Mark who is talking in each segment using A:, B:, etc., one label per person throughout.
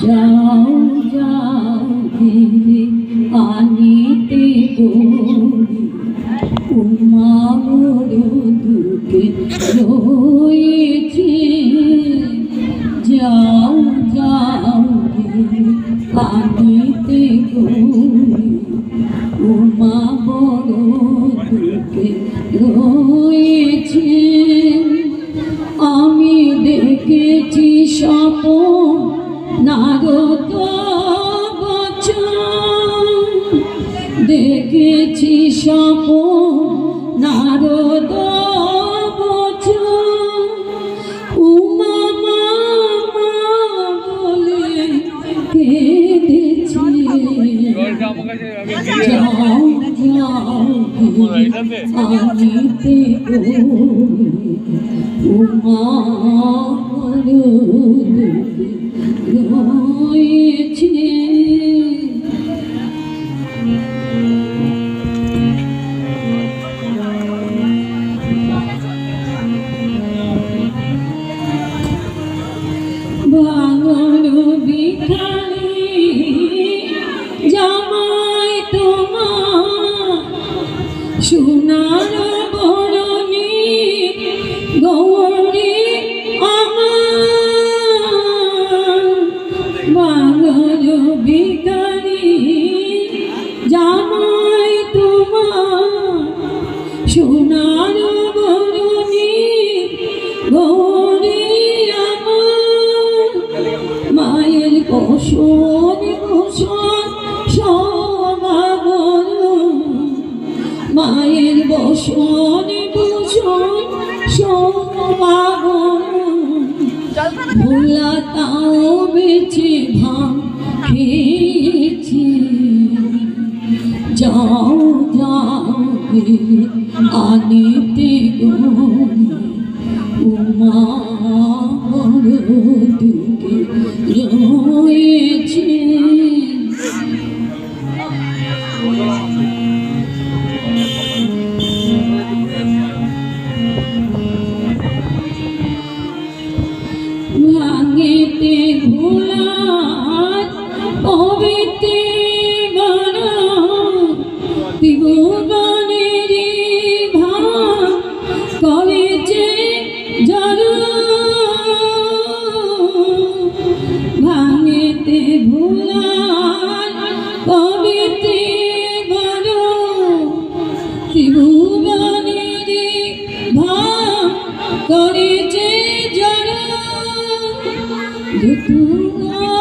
A: যাও যাও দেবে আনিতে উমা বড় নারদ বচন। দেখেছি সপ নারদ যাও আনিতে উমা রয়েছে বাঙর সোনার বরণী গৌরী আমার। বাঙর বিখানি জামাই তোমার। সোনার বরণী গৌরী আমার। মায়ের বসন বসন বসন সমাগম ভোলা তাও বেছে ভাঙ খেয়েছি। যাও যাও আনিতে গরি উমা বড় দুঃখে রয়েছে। পবিতে বানা ত্রিভুবনের ভাঙ করেছে জল ভাঙেতে ভোলার পবিতে বানা ত্রিভুবনের ভাঙ করেছে দুতুয়ার ফুল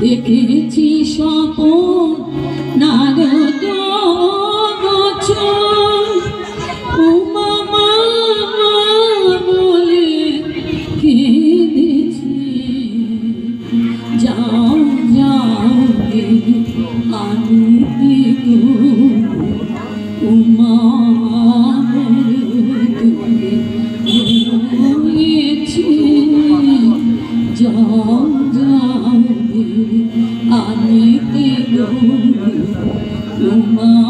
A: দেখেছি স্বপন নারদ বচন উমা মামা বলে যাও উমা হে আনিতে গো উমা